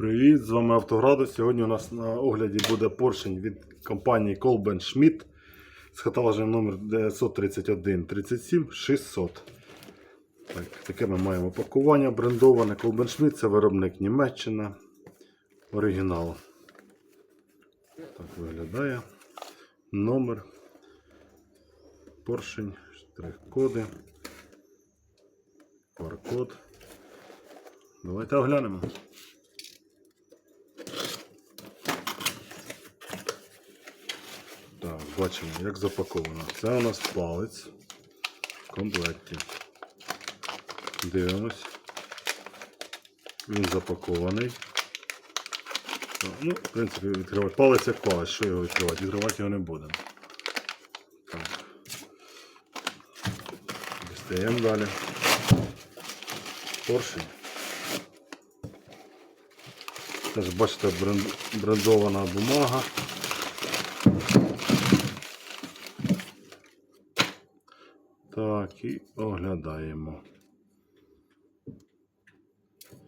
Привіт, з вами Автоградус. Сьогодні у нас на огляді буде поршень від компанії Kolben Schmidt з каталожем номер 931 37 600. Так, таке ми маємо пакування брендоване. Kolben Schmidt це виробник Німеччина. Оригінал. Так виглядає. Номер. Поршень, штрих-коди. QR-код. Давайте оглянемо. Так, бачимо, як запаковано. Це у нас палець в комплекті. Дивимось. Він запакований. Ну, в принципі, відкривати. Палець як палець, що його відкривати? Відкривати його не будемо. Так. Дістаємо далі. Поршень. Теж бачите, бренд- брендована бумага. Так, і оглядаємо.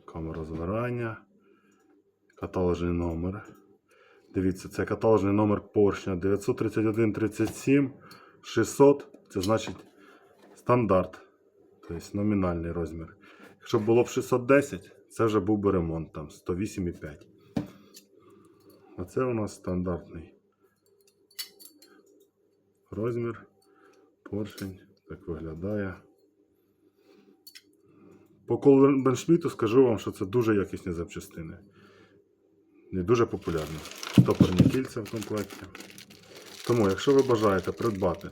Камера згорання. Каталожний номер. Дивіться, це каталожний номер поршня 931 37 600. Це значить стандарт. Тобто номінальний розмір. Якщо було б 610, це вже був би ремонт там 108,5. А це у нас стандартний розмір. Поршень. Так виглядає. По Колбеншміту скажу вам, що це дуже якісні запчастини. Не дуже популярні. Стопорні кільця в комплекті. Тому, якщо ви бажаєте придбати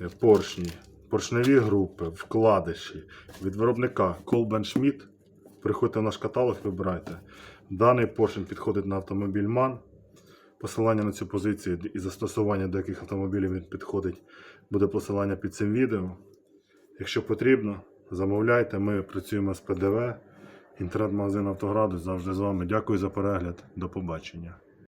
е, поршні, поршневі групи, вкладиші від виробника Колбен Schmidt, приходьте в наш каталог, вибирайте. Даний поршень підходить на автомобіль MAN. Посилання на цю позицію і застосування до яких автомобілів він підходить, буде посилання під цим відео. Якщо потрібно, замовляйте. Ми працюємо з ПДВ. Інтернет-магазин Автоградус завжди з вами. Дякую за перегляд. До побачення.